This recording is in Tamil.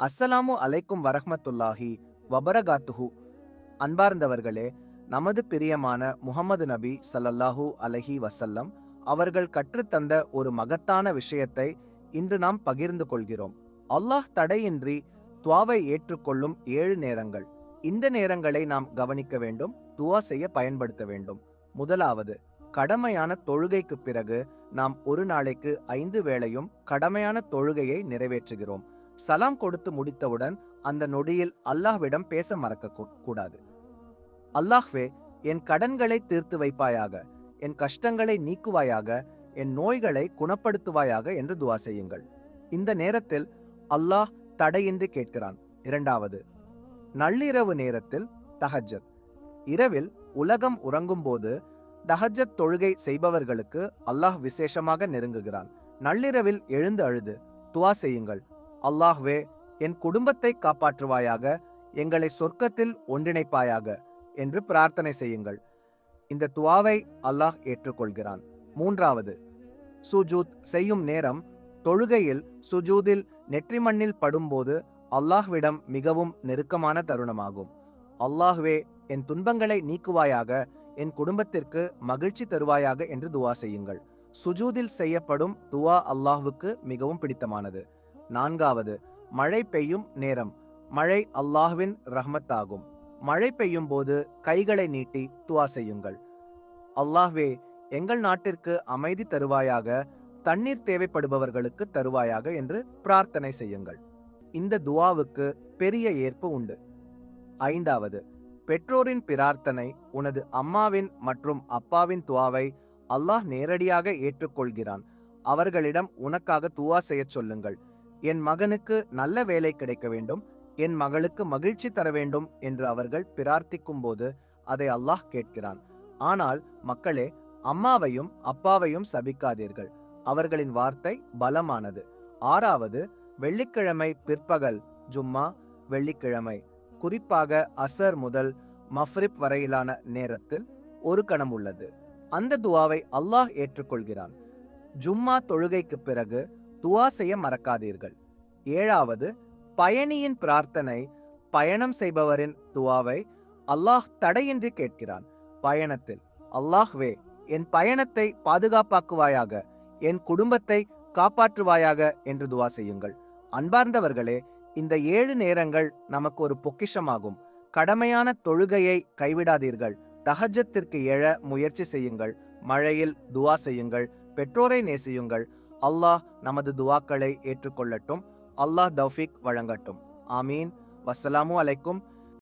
அஸ்ஸலாமு அலைக்கும் வரஹமத்துல்லாஹி வபரகாத்துஹு. அன்பார்ந்தவர்களே நமது பிரியமான முகமது நபி சல்லல்லாஹூ அலஹி வசல்லம் அவர்கள் கற்றுத்தந்த ஒரு மகத்தான விஷயத்தை இன்று நாம் பகிர்ந்து கொள்கிறோம். அல்லாஹ் தடையின்றி துவாவை ஏற்றுக்கொள்ளும் ஏழு நேரங்கள். இந்த நேரங்களை நாம் கவனிக்க வேண்டும் துவா செய்ய பயன்படுத்த வேண்டும். முதலாவது கடமையான தொழுகைக்கு பிறகு நாம் ஒரு நாளைக்கு ஐந்து வேளையும் கடமையான தொழுகையை நிறைவேற்றுகிறோம். சலாம் கொடுத்து முடித்தவுடன் அந்த நொடியில் அல்லாஹ்விடம் பேச மறக்க கூடாது. அல்லாஹ்வே என் கடன்களை தீர்த்து வைப்பாயாக என் கஷ்டங்களை நீக்குவாயாக என் நோய்களை குணப்படுத்துவாயாக என்று துவா செய்யுங்கள். இந்த நேரத்தில் அல்லாஹ் தடையின்றி கேட்கிறான். இரண்டாவது நள்ளிரவு நேரத்தில் தஹஜத் இரவில் உலகம் உறங்கும்போது தஹஜ்ஜத் தொழுகை செய்பவர்களுக்கு அல்லாஹ் விசேஷமாக நெருங்குகிறான். நள்ளிரவில் எழுந்து அழுது துவா செய்யுங்கள். அல்லாஹ்வே என் குடும்பத்தை காப்பாற்றுவாயாக எங்களை சொர்க்கத்தில் ஒன்றிணைப்பாயாக என்று பிரார்த்தனை செய்யுங்கள். இந்த துவாவை அல்லாஹ் ஏற்றுக்கொள்கிறான். மூன்றாவது சுஜூத் செய்யும் நேரம் தொழுகையில் சுஜூதில் நெற்றி மண்ணில் படும்போது அல்லாஹ்விடம் மிகவும் நெருக்கமான தருணமாகும். அல்லாஹ்வே என் துன்பங்களை நீக்குவாயாக என் குடும்பத்திற்கு மகிழ்ச்சி தருவாயாக என்று துவா செய்யுங்கள். சுஜூதில் செய்யப்படும் துவா அல்லாஹ்வுக்கு மிகவும் பிடித்தமானது. நான்காவது மழை பெய்யும் நேரம். மழை அல்லாஹ்வின் ரஹ்மத்தாகும். மழை பெய்யும் போது கைகளை நீட்டி துவா செய்யுங்கள். அல்லாஹ்வே எங்கள் நாட்டிற்கு அமைதி தருவாயாக தண்ணீர் தேவைப்படுபவர்களுக்கு தருவாயாக என்று பிரார்த்தனை செய்யுங்கள். இந்த துவாவுக்கு பெரிய ஏற்பு உண்டு. ஐந்தாவது பெற்றோரின் பிரார்த்தனை உனது அம்மாவின் மற்றும் அப்பாவின் துவாவை அல்லாஹ் நேரடியாக ஏற்றுக்கொள்கிறான். அவர்களிடம் உனக்காக துவா செய்யச் சொல்லுங்கள். என் மகனுக்கு நல்ல வேலை கிடைக்க வேண்டும் என் மகளுக்கு மகிழ்ச்சி தர வேண்டும் என்று அவர்கள் பிரார்த்திக்கும் போது அதை அல்லாஹ் கேட்கிறான். ஆனால் மக்களே அம்மாவையும் அப்பாவையும் சபிக்காதீர்கள். அவர்களின் வார்த்தை பலமானது. ஆறாவது வெள்ளிக்கிழமை பிற்பகல் ஜும்மா வெள்ளிக்கிழமை. குறிப்பாக அசர் முதல் மஃப்ரிப் வரையிலான நேரத்தில் ஒரு கணம் உள்ளது. அந்த துவாவை அல்லாஹ் ஏற்றுக்கொள்கிறான். ஜும்மா தொழுகைக்கு பிறகு துவா செய்ய மறக்காதீர்கள். ஏழாவது பயணியின் பிரார்த்தனை பயணம் செய்பவரின் துவாவை அல்லாஹ் தடையின்றி கேட்கிறான். பயணத்தில் அல்லாஹ்வே என் பயணத்தை பாதுகாப்பாக்குவாயாக என் குடும்பத்தை காப்பாற்றுவாயாக என்று துவா செய்யுங்கள். அன்பார்ந்தவர்களே இந்த ஏழு நேரங்கள் நமக்கு ஒரு பொக்கிஷமாகும். கடமையான தொழுகையை கைவிடாதீர்கள். தஹஜத்திற்கு எழ முயற்சி செய்யுங்கள். மழையில் துவா செய்யுங்கள். பெற்றோரை நேசியுங்கள். அல்லாஹ் நமது துவாக்களை ஏற்றுக்கொள்ளட்டும். அல்லாஹ் தௌஃபிக் வழங்கட்டும். ஆமீன். வசலாமு அலைக்கும்.